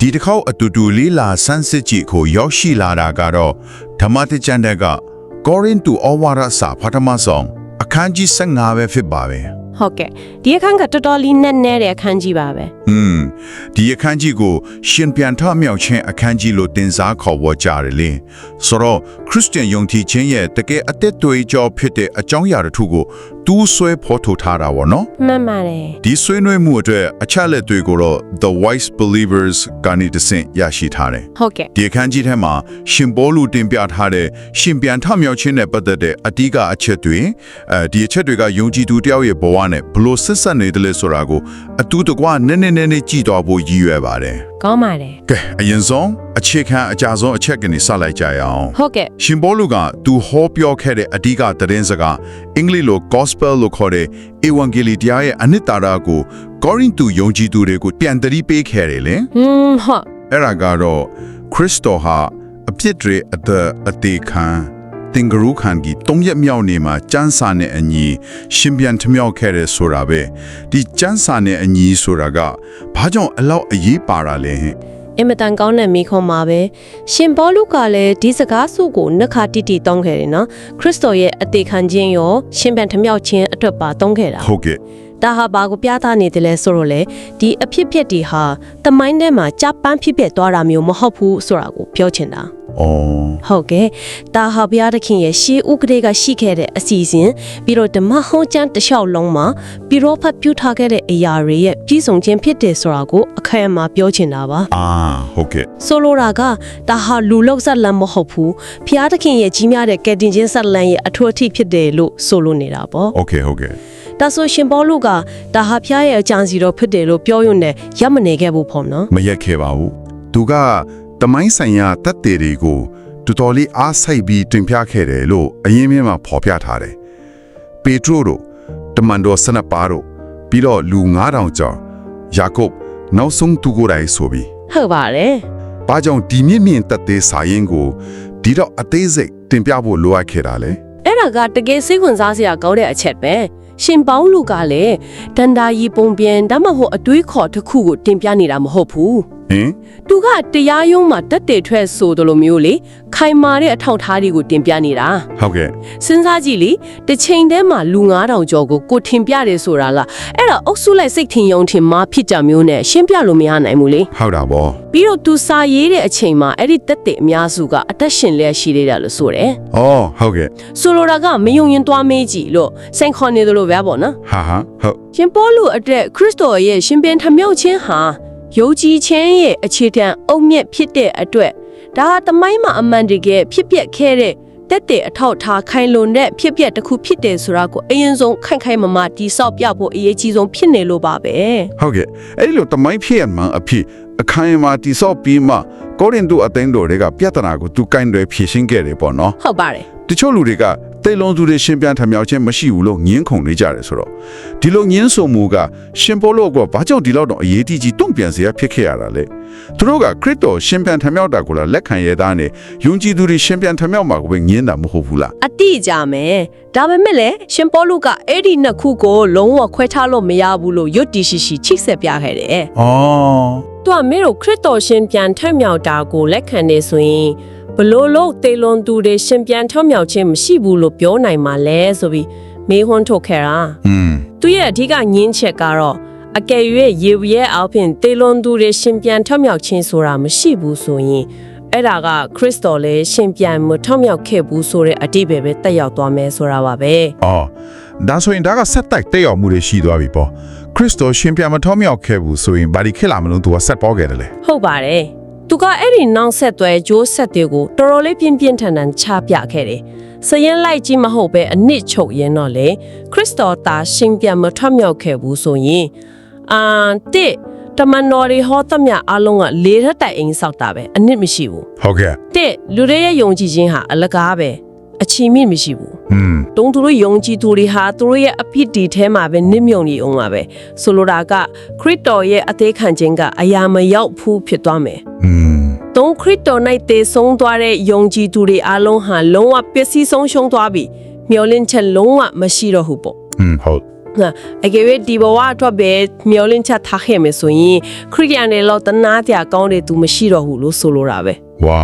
ဒီတစ်ခေါက်အတူတူလေးလာဆန်းစစ်ကြည့်ကိုရောက်ရှိလာတာကတော့ဓမ္မတကျမ်းတဲ့ကကောရိန္သုဩဝါဒစာပထမဆုံးအခန်းကြီး15ပဲဖြစ်ပါပဲဟုတ်ကဲ့ဒီအခန်းကတော်တော်လေးနက်နဲတဲ့အခန်းကြီးပါပဲ။อืมဒီအခန်းကြီးကို ရှင်ပြန်ထမြောက်ခြင်းအခန်းကြီးလို့တင်စားခေါ်ဝေါ်ကြတယ်လေ။ဆိုတော့ခရစ်စတန်ယုံကြည်ခြင်းရဲ့တကယ်အသက်သွေးကြောဖြစ်တဲ့အကြောင်းအရာတစ်ခုကို တူးဆွဲဖော်ထုတ်ထားတာပေါ့နော်။မှန်ပါတယ်ဒီဆွေးနွေးမှုအတွက်အချက်လက်တွေကိုတော့ The Wise Believers ကနေတဆင့်ရရှိထားတယ်ဟုတ်ကဲ့။ဒီအခန်းကြီးထဲမှာရှင်ဘောလူတင်ပြထားတဲ့ရှင်ပြန်ထမြောက်ခြင်းနဲ့ပတ်သက်တဲ့အဓိကအချက်တွေအဲဒီအချက်တွေကယုံကြည်သူတယောက်ရဲ့ဘဝနဲ့ဘလို့ဆက်ဆက်နေတယ်လဲဆိုတာကိုအတူတကွနည်းနည်းနည်းနည်းကြည့်တော့ဖို့ရည်ရွယ်ပါတယ်ကောင်းပါတယ်။ကဲအရင်ဆုံးအခြေခံအကြဆုံးအချက်ကနေစလိုက်ကြရအောင်ဟုတ်ကဲ့ရှင်ဘောလူကသူဟောပြောခဲ့တဲ့အဓိကသတင်းစကားအင်္ဂလိပ်လို gospel လို့ခေါ်တဲ့ evangeli တရားရဲ့အနှစ်သာရကိုကောရိန္သုယုံကြည်သူတွေကိုပြန်တတိပေးခဲ့တယ်လေဟွန်းဟုတ်အဲ့ဒါကတော့ခရစ်တော်ဟာအပြစ်တွေအသက်အသေးခံ တင်ဂရုခံကြီးတုံးရက်မြောက်နေမှာစန်းစာနဲ့အညီရှင်ပြန်ထမြောက်ခဲ့တယ်ဆိုတာပဲဒီစန်းစာနဲ့အညီဆိုတာကဘာကြောင့်အလောက်အရေးပါတာလဲဟင်အင်မတန်ကောင်းတဲ့မိခွန်ပါပဲရှင်ဘောလုကလည်းဒီစကားစုကိုနှစ်ခါတိတိတောင်းခဲ့တယ်နော်ခရစ်တော်ရဲ့အသေးခံခြင်းရောရှင်ပြန်ထမြောက်ခြင်းအတွက်ပါတောင်းခဲ့တာဟုတ်ကဲ့ ဒါဟာဘာကိုပြသနေတယ်လဲဆိုတော့လေဒီအဖြစ်ဖြစ်တွေဟာတမိုင်းထဲမှာကြပန်းဖြစ်ဖြစ်သွားတာမျိုးမဟုတ်ဘူးဆိုတာကိုပြောချင်တာ အော် ဟုတ်ကဲ့ဒါဟာဘုရားသခင်ရဲ့ရှေးဥကဒေကရှိခဲ့တဲ့အစီအစဉ်ပြီးတော့ဓမ္မဟောကျမ်းတစ်လျှောက်လုံးမှာပြီးတော့ဖတ်ပြထားခဲ့တဲ့အရာတွေရဲ့ပြည့်စုံခြင်းဖြစ်တယ်ဆိုတာကိုအခိုင်အမာပြောချင်တာပါ အာဟုတ်ကဲ့ ဆိုလိုတာကဒါဟာလူလောက်ဆက်လန်မဟုတ်ဘူးဘုရားသခင်ရဲ့ကြီးများတဲ့ကယ်တင်ခြင်းဆက်လန်ရဲ့အထွတ်အထိဖြစ်တယ်လို့ဆိုလိုနေတာပေါ့ โอเคဟုတ်ကဲ့ ဒါဆိုရှင်ဘောလူကဒါဟာဖျားရဲ့အကြံစီတော်ဖြစ်တယ်လို့ပြောရုံနဲ့ရပ်မနေခဲ့ဘူးပေါ့နော်မရက်ခဲ့ပါဘူးသူကတမိုင်းဆိုင်ရာတက်တေတွေကိုတော်တော်လေးအားစိုက်ပြီးတင်ပြခဲ့တယ်လို့အရင်မြင်မှာဖော်ပြထားတယ်ပေထရိုတို့တမန်တော်ဆနပါတို့ပြီးတော့လူ9000ကျော်ယာကုပ်နောက်ဆုံးသူကိုယ်တိုင်ဆိုပြီးဟုတ်ပါတယ်ဘာကြောင့်ဒီမြင့်မြင့်တက်သေးစာရင်ကိုဒီတော့အသေးစိတ်တင်ပြဖို့လိုအပ်ခဲ့တာလဲ အဲ့ဒါကတကယ်စိတ်ဝင်စားစရာကောင်းတဲ့အချက်ပဲ ရှင်ပေါင်းလူကလည်းဒန္တာရီပုံပြန်ဒါမှမဟုတ်အတွေးခေါ်တစ်ခုကိုတင်ပြနေတာမဟုတ်ဘူး ဟင်သူကတရားရုံးမှာတက်တယ်ထွက်ဆိုတယ်လို့မျိုးလေခိုင်မာတဲ့အထောက်အထားတွေကိုတင်ပြနေတာဟုတ်ကဲ့စဉ်းစားကြည့်လေတစ်ချိန်တည်းမှာလူ9000ကျော်ကိုကိုထင်ပြတယ်ဆိုတာလားအဲ့ဒါအုပ်စုလိုက်စိတ်ထင်ယုံထင်မှာဖြစ်ကြမျိုးနဲ့ရှင်းပြလို့မရနိုင်ဘူးလေဟုတ်တာဗောပြီးတော့သူစာရေးတဲ့အချိန်မှာအဲ့ဒီတက်တဲ့အများစုကအသက်ရှင်လျက်ရှိနေတာလို့ဆိုတယ်အော်ဟုတ်ကဲ့ဆိုလိုတာကမယုံရင်သွားမေးကြည့်လို့စိန်ခေါ်နေတယ်လို့ပဲပေါ့နော်ဟာဟာဟုတ်ရှင်ပေါလုအတွက်ခရစ်တော်ရဲ့ရှင်ပြန်ထမြောက်ခြင်းဟာ ယုံကြည်ခြင်းရဲ့အခြေခံအုတ်မြက်ဖြစ်တဲ့အတွက်ဒါဟာတမိုင်းမှာအမှန်တကယ်ဖြစ်ပျက်ခဲ့တဲ့တက်တဲ့အထောက်အထားခိုင်လုံတဲ့ဖြစ်ပျက်တစ်ခုဖြစ်တယ်ဆိုတာကိုအရင်ဆုံးခိုင်ခိုင်မာမာတိဆောက်ပြဖို့အရေးကြီးဆုံးဖြစ်နေလို့ပါပဲဟုတ်ကဲ့အဲ့ဒီလိုတမိုင်းဖြစ်ရမှန်အဖြစ်အခိုင်အမာတိဆောက်ပြီးမှကိုရင်တို့အသိန်းတော်တွေကပြဿနာကိုသူကင်တွေဖြေရှင်းခဲ့တယ်ပေါ့နော်ဟုတ်ပါတယ်တချို့လူတွေက တိတ်လုံးသူတွေရှင်ပြန်ထမြောက်ခြင်းမရှိဘူးလို့ငင်းခုန်နေကြတယ်ဆိုတော့ဒီလိုငင်းဆိုမှုကရှင်ပေါလုကဘာကြောင့်ဒီလောက်တော့အရေးကြီးကြီးတုံ့ပြန်စရာဖြစ်ခဲ့ရတာလဲသူတို့ကခရစ်တော်ရှင်ပြန်ထမြောက်တာကိုလားလက်ခံရတာနဲ့ယုံကြည်သူတွေရှင်ပြန်ထမြောက်မှာကိုပဲငင်းတာမဟုတ်ဘူးလားအတိကြမယ်ဒါပေမဲ့လည်းရှင်ပေါလုကအဲ့ဒီနှစ်ခုကိုလုံးဝခွဲခြားလို့မရဘူးလို့ရွတ်တီရှိရှိချိတ်ဆက်ပြခဲ့တယ်။အော်သူကမင်းတို့ခရစ်တော်ရှင်ပြန်ထမြောက်တာကိုလက်ခံနေဆိုရင် ဘလို့လို့တေလွန်သူတွေရှင်ပြန်ထမြောက်ခြင်းမရှိဘူးလို့ပြောနိုင်မှာလဲဆိုပြီးမေးခွန်းထုတ်ခဲ့တာอืมသူရဲ့အဓိကညင်းချက်ကတော့အကယ်၍ရေဝရဲအောက်ဖြင့်တေလွန်သူတွေရှင်ပြန်ထမြောက်ခြင်းဆိုတာမရှိဘူးဆိုရင်အဲ့ဒါကခရစ်တော်လည်းရှင်ပြန်မထမြောက်ခဲ့ဘူးဆိုတဲ့အတိပ္ပယ်ပဲတက်ရောက်သွားမယ်ဆိုတာပါပဲအော်ဒါဆိုရင်ဒါကဆက်တိုက်တက်ရောက်မှုတွေရှိသွားပြီပေါ့ခရစ်တော်ရှင်ပြန်မထောမြောက်ခဲ့ဘူးဆိုရင်ဘာဒီခက်လာမလို့သူကဆက်ပေါ်ခဲ့တယ်လေဟုတ်ပါတယ်သူ ကအဲ့ဒီနောက်ဆက်တွဲဂျိုးဆက်တွေကိုတော်တော်လေးပြင်းပြင်းထန်ထန်ချပြခဲ့တယ်စရင်လိုက်ကြီးမဟုတ်ပဲအနစ်ချုပ်ရင်တော့လေခရစ်တော်သာရှင်ပြန်မထမြောက်ခဲ့ဘူးဆိုရင်အာတစ်တမန်တော်တွေဟောသမျှအလုံးကလေးထက်တိုင်အိမ်ဆောက်တာပဲအနစ်မရှိဘူး ဟုတ်ကဲ့ တစ်လူတွေရဲ့ယုံကြည်ခြင်းဟာအလကားပဲအချီမြင့်မရှိဘူး อืม တုံးသူတို့ယုံကြည်သူတွေဟာသူတို့ရဲ့အဖြစ်ဒီထဲမှာပဲနစ်မြုံနေအောင်ပါပဲဆိုလိုတာကခရစ်တော်ရဲ့အသေးခံခြင်းကအရာမရောက်ဘူးဖြစ်သွားမယ် อืม သုံးခရစ်တော်၌တည်ဆုံးသွားတဲ့ယုံကြည်သူတွေအလုံးဟာလုံးဝပျက်စီးဆုံးရှုံးသွားပြီမျောလင့်ချက်လုံးဝမရှိတော့ဘူးပေါ့อืมဟုတ်ဟဟာအကယ်၍ဒီဘဝအတွက်ပဲမျောလင့်ချက်ထားခဲ့မယ်ဆိုရင်ခရိယာန်တွေလောက်တနာတရားကောင်းတဲ့သူမရှိတော့ဘူးလို့ဆိုလိုတာပဲဝါ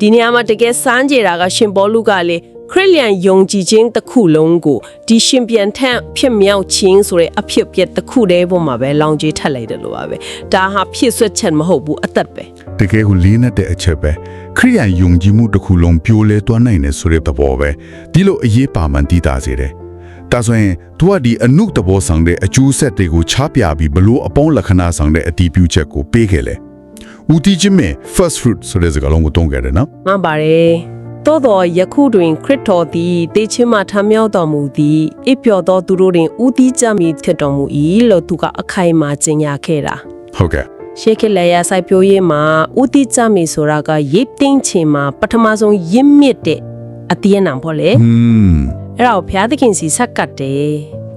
ဒီနေရာမှာတကယ်စမ်းကြတာကရှင်ဘောလူကလေခရစ်ယာန်ယုံကြည်ခြင်းတစ်ခုလုံးကိုဒီရှင်ပြန်ထက်ဖြစ်မြောက်ခြင်းဆိုတဲ့အဖြစ်အပျက်တစ်ခုတည်းပေါ်မှာပဲလောင်ကြီးထက်လိုက်တယ်လို့ပါပဲဒါဟာဖြစ်ဆွတ်ချက်မဟုတ်ဘူးအသက်ပဲ တကယ်ကိုလေးနဲ့တဲ့အချက်ပဲခရိယန်ယုံကြည်မှုတစ်ခုလုံးပြိုလဲသွားနိုင်တယ်ဆိုတဲ့သဘောပဲဒီလိုအရေးပါမှန်တည်တာစေတယ်ဒါဆိုရင်သူကဒီအနုသဘောဆောင်တဲ့အကျိုးဆက်တွေကိုချပြပြီးဘလို့အပေါင်းလက္ခဏာဆောင်တဲ့အတီးပြုချက်ကိုပေးခဲ့လေဦးတီချင်းမဲ့ first fruit ဆိုတဲ့စကားလုံးကိုတုံးခဲ့တယ်နော်မှန်ပါတယ်သို့တော်ယခုတွင်ခရစ်တော်သည်တေချင်းမှထမြောက်တော်မူသည်အပြော်သောသူတို့တွင်ဥတီကြမည်ဖြစ်တော်မူ၏လို့သူကအခိုင်အမာကျင်ညာခဲ့တာဟုတ်ကဲ့ ရှေးခေတ်လက်ရစိုက်ပျိုးရေးမှာဥတီကြမည်ဆိုတာကရိပ်သိမ်းခြင်းမှာပထမဆုံးရင့်မြစ်တဲ့အတီးအနံပေါ့လေอืมအဲ့ဒါကိုဘုရားသခင်စီဆက်ကတ်တယ်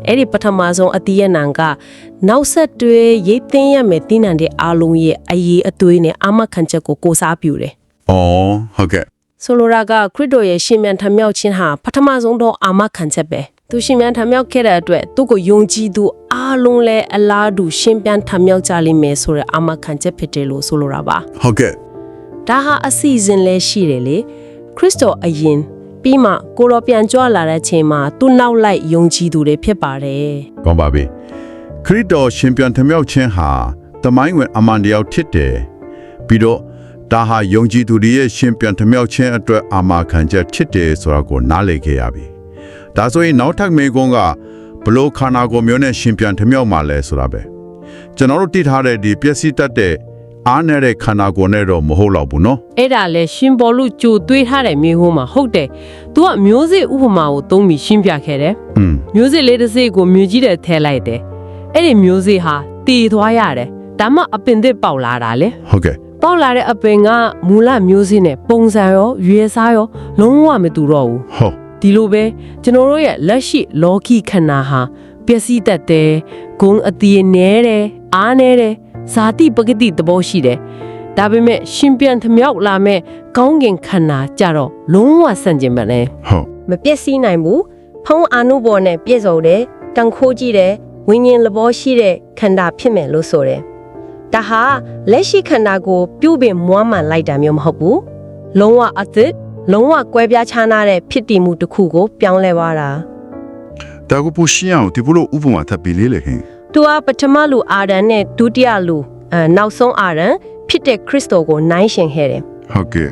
အဲ့ဒီပထမဆုံးအတီးအနံကနောက်ဆက်တွဲရိပ်သိမ်းရမယ်တင်းနံတဲ့အာလုံးရဲ့အရေးအသွေးနဲ့အာမခံချက်ကိုကိုးစားပြုတယ်အော်ဟုတ်ကဲ့ဆိုလိုတာကခရစ်တော်ရဲ့ရှင်မြန်ထမြောက်ခြင်းဟာပထမဆုံးတော့အာမခံချက်ပဲ သူရှင်မြန်ထမြောက်ခဲ့တဲ့အတွက်သူ့ကိုယုံကြည်သူအားလုံးလည်းအလားတူရှင်ပြန်ထမြောက်ကြလိမ့်မယ်ဆိုတဲ့အာမခံချက်ဖြစ်တယ်လို့ဆိုလိုတာပါဟုတ်ကဲ့ဒါဟာအစီအစဉ်လည်းရှိတယ်လေခရစ်တော်အရင်ပြီးမှကိုတော်ပြန်ကြွလာတဲ့ချိန်မှာသူ့နောက်လိုက်ယုံကြည်သူတွေဖြစ်ပါတယ်ကောင်းပါပြီခရစ်တော်ရှင်ပြန်ထမြောက်ခြင်းဟာတမိုင်းဝင်အမှန်တရားဖြစ်တယ်ပြီးတော့ဒါဟာယုံကြည်သူတွေရဲ့ရှင်ပြန်ထမြောက်ခြင်းအတွက်အာမခံချက်ဖြစ်တယ်ဆိုတာကိုနားလည်ခဲ့ရပြီ ဒါဆိုရင်နောက်ထပ်မေကွန်းကဘလို့ခန္ဓာကိုယ်မျိုးနဲ့ရှင်ပြန်ထမြောက်မှာလဲဆိုတာပဲကျွန်တော်တို့တည်ထားတဲ့ဒီပျက်စီးတတ်တဲ့အားနည်းတဲ့ခန္ဓာကိုယ်နဲ့တော့မဟုတ်တော့ဘူးနော်အဲ့ဒါလဲရှင်ပေါ်လူကြိုတွေးထားတဲ့မေကွန်းမှာဟုတ်တယ်သူကမျိုးစေ့ဥပမာကိုသုံးပြီးရှင်းပြခဲ့တယ်อืมမျိုးစေ့လေးတစ်စိတ်ကိုမြူကြီးတဲ့ထဲလိုက်တယ်အဲ့ဒီမျိုးစေ့ဟာတည်သွားရတယ်ဒါမှအပင်သစ်ပေါက်လာတာလေဟုတ်ကဲ့ပေါက်လာတဲ့အပင်ကမူလမျိုးစင်းနဲ့ပုံစံရောရွေစားရောလုံးဝမတူတော့ဘူးဟုတ် ဒီလိုပဲကျွန်တော်တို့ရဲ့လက်ရှိလောကီခန္ဓာဟာပျက်စီးတတ်တယ်။ဂုံအတီးနဲတယ်။အားနဲတယ်။ဇာတိပဂတိသဘောရှိတယ်။ဒါပေမဲ့ရှင်ပြန်ထမြောက်လာမဲ့ကောင်းကင်ခန္ဓာကြတော့လုံးဝဆန့်ကျင်ပါလေဟုတ်မပျက်စီးနိုင်ဘူးဖုံးအာနုဘော်နဲ့ပြည့်စုံတယ်တန်ခိုးကြည့်တယ်ဝိညာဉ်လဘောရှိတဲ့ခန္ဓာဖြစ်မယ်လို့ဆိုတယ်ဒါဟာလက်ရှိခန္ဓာကို ပြုတ်ပင်မွမ်းမံလိုက်တာမျိုးမဟုတ်ဘူးလုံးဝအသစ် လုံးဝကွဲပြားခြားနားတဲ့ဖြစ်တည်မှုတစ်ခုကို ပြောင်းလဲသွားတာဒါကိုပိုရှင်းအောင်ဒီဘလို့ဥပမာထပ်ပြီးလေးလေခင်သူကပထမလူအာဒံနဲ့ဒုတိယလူအဲနောက်ဆုံးအာဒံဖြစ်တဲ့ခရစ်တော်ကိုနိုင်ရှင်ခဲ့တယ်ဟုတ်ကဲ့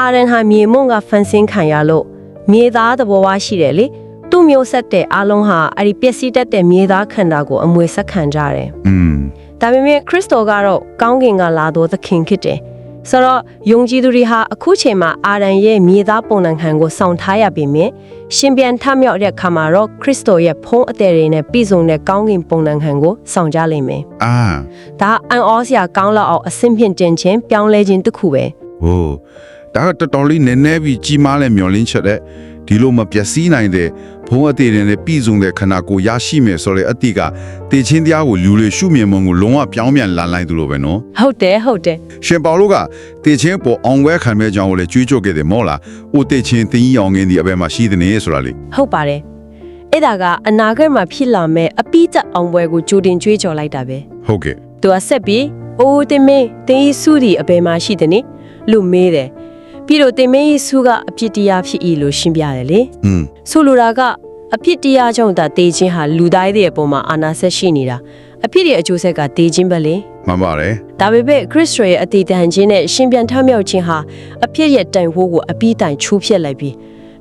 အာရန်ဟာမြေမုံကဖန်ဆင်းခံရလို့မြေသားသဘောဝါရှိတယ်လေသူ့မျိုးဆက်တဲ့အလုံးဟာအဲ့ဒီပျက်စီးတတ်တဲ့မြေသားခန္ဓာကိုအမွေဆက်ခံကြတယ် อืม ဒါပေမဲ့ခရစ်တော်ကတော့ကောင်းကင်ကလာတော်သခင်ဖြစ်တယ် ဆိုတော့ယုံကြည်သူတွေဟာအခုချိန်မှာအာရန်ရဲ့မြေသားပုံနှံခံကိုစောင့်ထားရပေမဲ့ရှင်ပြန်ထမြောက်တဲ့အခါမှာတော့ခရစ်တော်ရဲ့ဖုံးအသည်တွေနဲ့ပြည်စုံတဲ့ကောင်းကင်ပုံနှံခံကိုစောင့်ကြလိမ့်မယ်အာဒါအန်အောစရာကောင်းလောက်အောင်အစင်ဖြင့်တင်ခြင်းပြောင်းလဲခြင်းတစ်ခုပဲဟိုဒါကတော်တော်လေးနည်းနည်းပြီးကြီးမားလဲမျောလင်းချက်တဲ့ဒီလိုမပျက်စီးနိုင်တဲ့ ဘုံအသေးတွေနဲ့ပြည်စုံတဲ့ခန္ဓာကိုယ်ရရှိမယ်ဆိုတဲ့အတိတ်ကတေချင်းတရားကိုလူလေရှုမြင်မုံကိုလုံးဝပြောင်းပြန်လာလိုက်သူလိုပဲနော်ဟုတ်တယ်ဟုတ်တယ်ရှင်ပေါလုကတေချင်းပေါ်အောင်ဝဲခံမဲ့ကြောင်းကိုလည်းကြွေးကြော်ခဲ့တယ်မောလား။အိုတေချင်းတင်းကြီးအောင်ငင်းဒီအဘယ်မှာရှိတဲ့နေဆိုတာလေဟုတ်ပါတယ်အဲ့ဒါကအနာဂတ်မှာဖြစ်လာမဲ့အပိသက်အောင်ပွဲကိုကြိုတင်ကြွေးကြော်လိုက်တာပဲ။ဟုတ်ကဲ့ သူကဆက်ပြီးအိုးတင်မင်းတင်းဤစုဒီအဘယ်မှာရှိတယ်နိလူမေးတယ် ပြီးတော့တင်မင်းဤစုကအဖြစ်တရားဖြစ်၏လို့ရှင်းပြတယ်လေ။อืมဆိုလိုတာကအဖြစ်တရားကြောင့်ဒါတေခြင်းဟာလူသားတွေရဲ့ပုံမှာအာနာဆက်ရှိနေတာအဖြစ်ရဲ့အကျိုးဆက်ကတေခြင်းပဲလေမှန်ပါတယ်ဒါပေမဲ့ခရစ်စရဲ့အသေးတန်ခြင်းနဲ့ရှင်ပြန်ထမြောက်ခြင်းဟာအဖြစ်ရဲ့တိုင်ဝိုးကိုအပြီးတိုင်ချိုးဖြစ်လိုက်ပြီး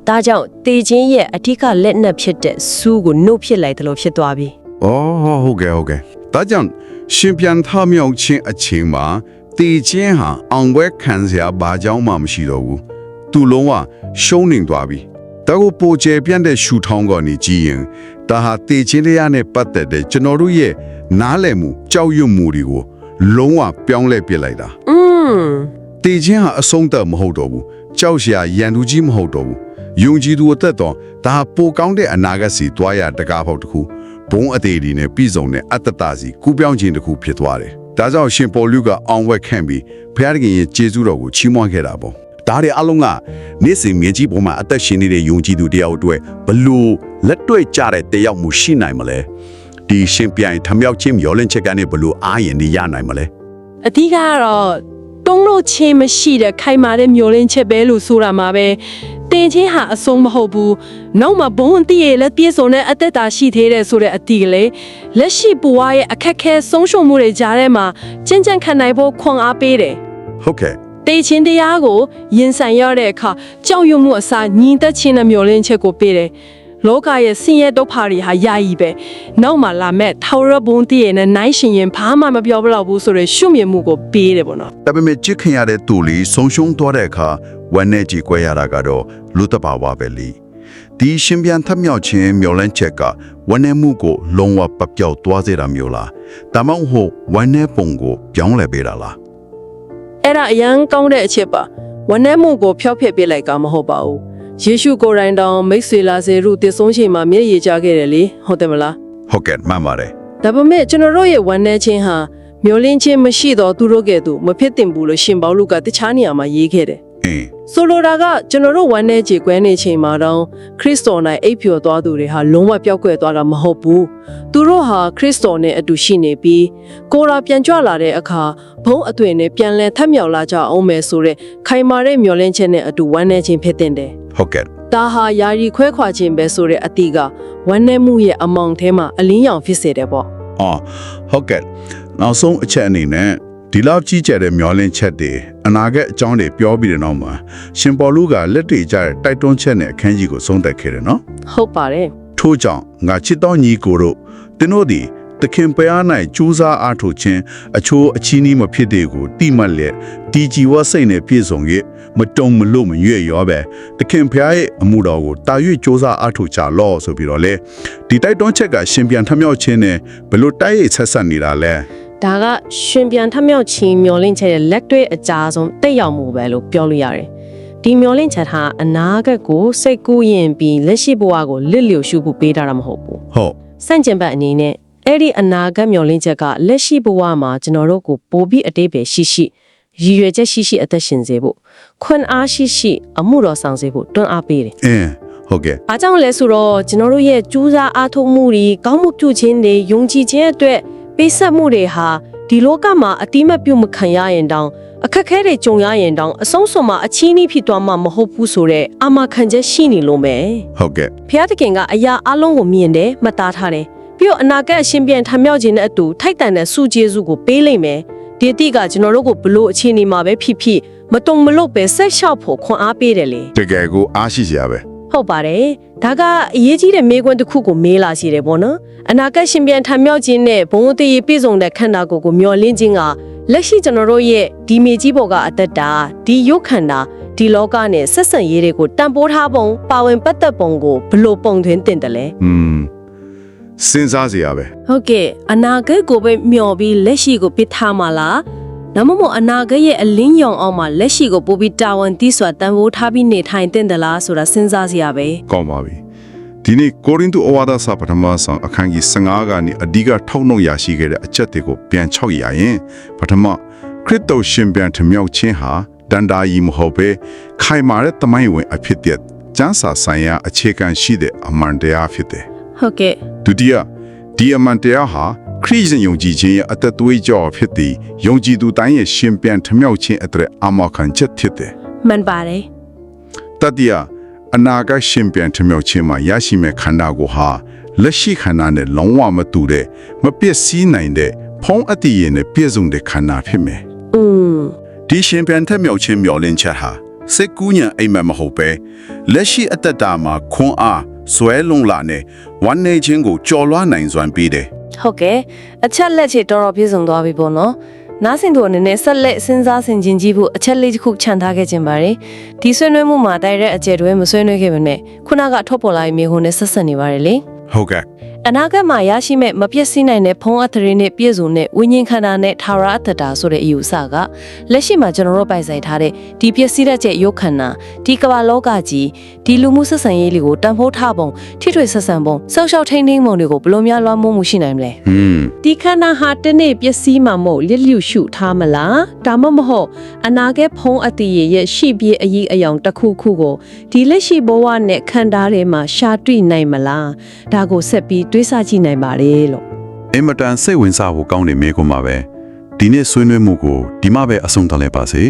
ဒါကြောင့်တေခြင်းရဲ့အထက်ကလက်နက်ဖြစ်တဲ့စူးကိုနှုတ်ဖြစ်လိုက်တယ်လို့ဖြစ်သွားပြီ။အော်ဟုတ်ကဲ့ဟုတ်ကဲ့။ဒါကြောင့်ရှင်ပြန်ထမြောက်ခြင်းအချိန်မှာ တေချင်းဟာအောင်ဝဲခံစရာဘာကြောင့်မှမရှိတော့ဘူး။သူလုံးဝရှုံးနေသွားပြီ။ဒါကိုပိုကျပြန့်တဲ့ရှူထောင်းကနေကြည့်ရင်ဒါဟာတေချင်းတရားနဲ့ပတ်သက်တဲ့ကျွန်တော်တို့ရဲ့နားလည်မှုကြောက်ရွံ့မှုတွေကိုလုံးဝပြောင်းလဲပစ်လိုက်တာอืมတည်ခြင်းဟာအဆုံးသတ်မဟုတ်တော့ဘူးကြောက်စရာရန်သူကြီးမဟုတ်တော့ဘူးယုံကြည်သူအသက်တော်ဒါဟာပိုကောင်းတဲ့အနာဂတ်စီတွားရတကားပေါက်တစ်ခုဘုံအသေးဒီနဲ့ပြည်စုံတဲ့အတ္တတစီကူးပြောင်းခြင်းတစ်ခုဖြစ်သွားတယ် ဒါကြောင့်ရှင်ပေါ်လူကအောင်ဝက်ခန့်ပြီးဘုရားသခင်ရဲ့ကျေးဇူးတော်ကိုချီးမွမ်းခဲ့တာပေါ့ဒါတွေအလုံးကနေ့စဉ်မြင်ကြီးပေါ်မှာအသက်ရှင်နေတဲ့ယုံကြည်သူတယောက်အတွက်ဘလို့လက်တွေ့ကြတဲ့တယောက်မှုရှိနိုင်မလဲဒီရှင်ပြိုင်ထမြောက်ချင်းမျောလင့်ချက်ကနေဘလို့အားရင်နေရနိုင်မလဲအဓိကကတော့တုံးလို့ချင်းမရှိတဲ့ခိုင်မာတဲ့မျိုးလင်းချက်ပဲလို့ဆိုတာမှာပဲ တင်ချင်းဟာအဆုံးမဟုတ်ဘူးနောက်မှဘုံတည့်ရလက်ပြည့်စုံတဲ့အသက်တာရှိသေးတယ်ဆိုတဲ့အတီကလေးလက်ရှိဘဝရဲ့အခက်ခဲဆုံးရှုံးမှုတွေကြားထဲမှာကျင့်ကြံခံနိုင်ဖို့ခွန်အားပေးတယ်ဟုတ်ကဲ့တေချင်းတရားကိုရင်ဆိုင်ရတဲ့အခါကြောက်ရွံ့မှုအစားညီသက်ချင်းနဲ့မျောလင်းချက်ကိုပေးတယ် လောကရဲ့ဆင်းရဲဒုက္ခတွေဟာယာယီပဲနောက်မှလာမဲ့ထာဝရဘုံတည့်ရနဲ့နိုင်ရှင်ရင်ဘာမှမပြောဘလောက်ဘူးဆိုရယ်ရှုမြင်မှုကိုပေးတယ်ပေါ့နော်ဒါပေမဲ့ကြစ်ခင်ရတဲ့သူလေးဆုံးရှုံးသွားတဲ့အခါဝမ်းနဲ့ကြည်ကွဲရတာကတော့လူတဘာဝပဲလေဒီရှင်ပြန်ထမြောက်ခြင်းမျောလင့်ချက်ကဝမ်းနဲ့မှုကိုလုံးဝပပျောက်သွားစေတာမျိုးလားဒါမှမဟုတ်ဝမ်းနဲ့ပုံကိုပြောင်းလဲပေးတာလားအဲ့ဒါအရန်ကောင်းတဲ့အချက်ပါဝန်းထဲမှုကိုဖျောက်ဖျက်ပေးလိုက်ကမဟုတ်ပါဘူး ယေရှုကိုယ်တိုင်တောင်မိတ်ဆွေလာစေရုတည်ဆုံးချိန်မှာမျက်ရည်ကျခဲ့တယ်လေဟုတ်တယ်မလားဟုတ်ကဲ့မှန်ပါတယ်ဒါပေမဲ့ကျွန်တော်တို့ရဲ့ဝမ်းထဲခြင်းဟာမျောလင်းခြင်းမရှိတော့သူတို့ကဲ့သို့မဖြစ်တင်ဘူးလို့ရှင်ပေါလုကတခြားနေရာမှာရေးခဲ့တယ်အင်းဆိုလိုတာကကျွန်တော်တို့ဝမ်းထဲကြေကွဲနေချိန်မှာတော့ခရစ်တော်၌အိပ်ပျော်သွားသူတွေဟာလုံးဝပျောက်ကွယ်သွားတာမဟုတ်ဘူးသူတို့ဟာခရစ်တော်နဲ့အတူရှိနေပြီးကိုယ်တော်ပြန်ကြွလာတဲ့အခါဘုံအသွင်နဲ့ပြန်လဲထပ်မြောက်လာကြအောင်မယ်ဆိုတဲ့ခိုင်မာတဲ့မျောလင်းချက်နဲ့အတူဝမ်းထဲခြင်းဖြစ်တဲ့တယ် ဟုတ်ကဲ့ဒါဟာယာယီခွဲခွာခြင်းပဲဆိုတဲ့အတိကဝမ်းထဲမှုရဲ့အမောင်ထဲမှာအလင်းရောင်ဖြစ်စေတယ်ပေါ့အော်ဟုတ်ကဲ့နောက်ဆုံးအချက်အနေနဲ့ဒီလောက်ကြီးကျယ်တဲ့မျောလင့်ချက်တွေအနာဂတ်အကြောင်းတွေပြောပြီးတဲ့နောက်မှာရှင်ပေါ်လူကလက်တွေကြတဲ့တိုက်တွန်းချက်နဲ့အခန်းကြီးကိုဆုံးသက်ခဲ့တယ်နော်ဟုတ်ပါတယ်ထို့ကြောင့်ငါချစ်တော်ညီကိုတို့တင်းတို့ သည်တခင်ပရား၌ကြိုးစားအားထုတ်ခြင်းအချိုးအချီးနှီးမဖြစ်တဲ့ကိုတိမှတ်လျက်တီကြည်ဝစိတ်နဲ့ပြည့်စုံ၍မတုံမလို့မရွေ့ရောပဲတခင်ဖျားရဲ့အမှုတော်ကိုတာ၍ကြိုးစားအားထုတ်ကြလော့ဆိုပြီးတော့လေဒီတိုက်တွန်းချက်ကရှင်ပြန်ထမြောက်ခြင်းနဲ့ဘလို့တိုက်ရိုက်ဆက်ဆက်နေတာလဲဒါကရှင်ပြန်ထမြောက်ချင်းမျောလင့်ချက်ရဲ့လက်တွေ့အကြဆုံးတက်ရောက်မှုပဲလို့ပြောလို့ရတယ်။ဒီမျောလင့်ချက်ဟာအနာဂတ်ကိုစိတ်ကူးရင်ပြီးလက်ရှိဘဝကိုလစ်လျူရှုဖို့ပေးထားတာမဟုတ်ဘူးဟုတ်။စန့်ကျင်ဘက်အနေနဲ့ အဲ့ဒီအနာဂတ်မျောလင့်ချက်ကလက်ရှိဘဝမှာကျွန်တော်တို့ကိုပိုပြီးအတိတ်ပဲရှိရှိရည်ရွယ်ချက်ရှိရှိအသက်ရှင်စေဖို့ခွန်အားရှိရှိအမှုတော်ဆောင်စေဖို့တွန်းအားပေးတယ်အင်းဟုတ်ကဲ့။အားကြောင့်လဲဆိုတော့ကျွန်တော်တို့ရဲ့ကြိုးစားအားထုတ်မှုတွေကောင်းမှုပြုခြင်းတွေယုံကြည်ခြင်းအတွက်ပေးဆက်မှုတွေဟာဒီလောကမှာအတိမတ်ပြုမခံရရင်တောင်အခက်ခဲတွေကြုံရရင်တောင်အဆုံးစွန်မှာအချီးနှီးဖြစ်သွားမှာမဟုတ်ဘူးဆိုတော့အာမခံချက်ရှိနေလို့မယ်ဟုတ်ကဲ့။ဖျားတခင်ကအရာအလုံးကိုမြင်တယ်မှတ်သားထားတယ်။ ပြီးတော့အနာဂတ်အရှင်ပြန်ထမြောက်ခြင်းနဲ့အတူထိုက်တန်တဲ့စုကျေးဇူးကိုပေးလိမ့်မယ်။ဒီအတိကကျွန်တော်တို့ကိုဘလို့အခြေအနေမှာပဲဖြစ်ဖြစ်မတုံမလို့ပဲဆက်လျှောက်ဖို့ခွန်အားပေးတယ်လေ။တကယ်ကိုအားရှိစရာပဲဟုတ်ပါတယ်ဒါကအရေးကြီးတဲ့မေးခွန်းတစ်ခုကိုမေးလာစီတယ်ပေါ့နော်အနာဂတ်ရှင်ပြန်ထမြောက်ခြင်းနဲ့ဘုံအသေးပြည့်စုံတဲ့ခန္ဓာကိုယ်ကိုမျောလင့်ခြင်းကလက်ရှိကျွန်တော်တို့ရဲ့ဒီမေကြီးပေါ်ကအသက်တာဒီရုပ်ခန္ဓာဒီလောကနဲ့ဆက်ဆံရေးတွေကိုတန်ဖိုးထားပုံပါဝင်ပတ်သက်ပုံကိုဘယ်လို့ပုံသွင်းတင်တယ်လဲอืม စဉ်းစားစရာပဲဟုတ်ကဲ့အနာဂတ်ကိုပဲမျောပြီးလက်ရှိကိုပြစ်ထားမှာလားဒါမှမဟုတ်အနာဂတ်ရဲ့အလင်းရောင်အောင်မှာလက်ရှိကိုပို့ပြီးတာဝန်တီးစွာတန်ဖိုးထားပြီးနေထိုင်တင်တယ်လားဆိုတာစဉ်းစားစရာပဲကောင်းပါပြီဒီနေ့ကိုရိန္သုဩဝါဒစာပထမဆောင်အခန်းကြီး15ကနေအဓိကထောက်နှုတ်ရရှိခဲ့တဲ့အချက်တွေကိုပြန်ချောက်ရရင်ပထမခရစ်တော်ရှင်ပြန်ထမြောက်ခြင်းဟာဒန္တာယီမဟုတ်ပဲခိုင်မာတဲ့တမိုင်းဝင်အဖြစ်တဲ့ကျမ်းစာဆိုင်ရာအခြေခံရှိတဲ့အမှန်တရားဖြစ်တယ်ဟုတ်ကဲ့ ဒုတိယဒီအမှန်တရားဟာခရစ်ယာန်ယုံကြည်ခြင်းရဲ့အသက်သွေးကြောဖြစ်ပြီးယုံကြည်သူတိုင်းရဲ့ရှင်ပြန်ထမြောက်ခြင်းအတွက်အမောခံချက်ဖြစ်တယ်မှန်ပါတယ်တတိယအနာဂတ်ရှင်ပြန်ထမြောက်ခြင်းမှာရရှိမဲ့ခန္ဓာကိုယ်ဟာလက်ရှိခန္ဓာနဲ့လုံးဝမတူတဲ့မပျက်စီးနိုင်တဲ့ဖုံးအတ္တရနဲ့ပြည့်စုံတဲ့ခန္ဓာဖြစ်မယ်อืมဒီရှင်ပြန်ထက်မြောက်ခြင်းမျောလင့်ချက်ဟာစိတ်ကူးညံအိမ်မက်မဟုတ်ပဲလက်ရှိအတ္တတာမှာခွန်အား ဆွဲလုံလာနဲ့ဝမ်းနေခြင်းကိုကြော်လွှားနိုင်စွမ်းပေးတယ်ဟုတ်ကဲ့အချက်လက်ချေတော်တော်ပြည့်စုံသွားပြီပေါ့နော်နားဆင်သူအနေနဲ့ဆက်လက်စဉ်းစားဆင်ခြင်ကြည့်ဖို့အချက်လေးတစ်ခုခြံထားခဲ့ခြင်းပါတယ်ဒီဆွေးနွေးမှုမှာတိုက်တဲ့အကျယ်တွဲမဆွေးနွေးခဲ့ပါနဲ့ခုနကထောက်ပေါ်လာတဲ့မိခုနဲ့ဆက်ဆက်နေပါတယ်လေဟုတ်ကဲ့ အနာဂတ်မှာရရှိမဲ့မပြည့်စည်နိုင်တဲ့ဖုံးအသရေနဲ့ပြည့်စုံတဲ့ဝိညာဉ်ခန္ဓာနဲ့ထာဝရအတ္တတာဆိုတဲ့အယူအဆကလက်ရှိမှာကျွန်တော်တို့ပိုင်ဆိုင်ထားတဲ့ဒီပြည့်စည်တဲ့ရုပ်ခန္ဓာဒီကမ္ဘာလောကကြီးဒီလူမှုဆက်ဆံရေးလေးကိုတန်ဖိုးထားပုံထိထွေဆက်ဆံပုံစောက်ရှောက်ထိန်းသိမ်းပုံတွေကိုဘယ်လိုများလွှမ်းမိုးမှုရှိနိုင်မလဲဟွန်းဒီခန္ဓာဟာတနေ့ပျက်စီးမှာမို့လစ်လျူရှုထားမလားဒါမှမဟုတ်အနာဂတ်ဖုံးအတ္တရဲ့ရဲ့ရှိပြေးအရေးအယောင်တစ်ခုခုကိုဒီလက်ရှိဘဝနဲ့ခန္ဓာထဲမှာရှာတွေ့နိုင်မလားဒါကိုဆက်ပြီးတွေးဆကြည့်နိုင်ပါတယ်လို့အင်မတန်စိတ်ဝင်စားဖို့ကောင်းတဲ့မေးခွန်းပါပဲဒီနေ့ဆွေးနွေးမှုကိုဒီမှာပဲအဆုံးသတ်လိုက်ပါစေ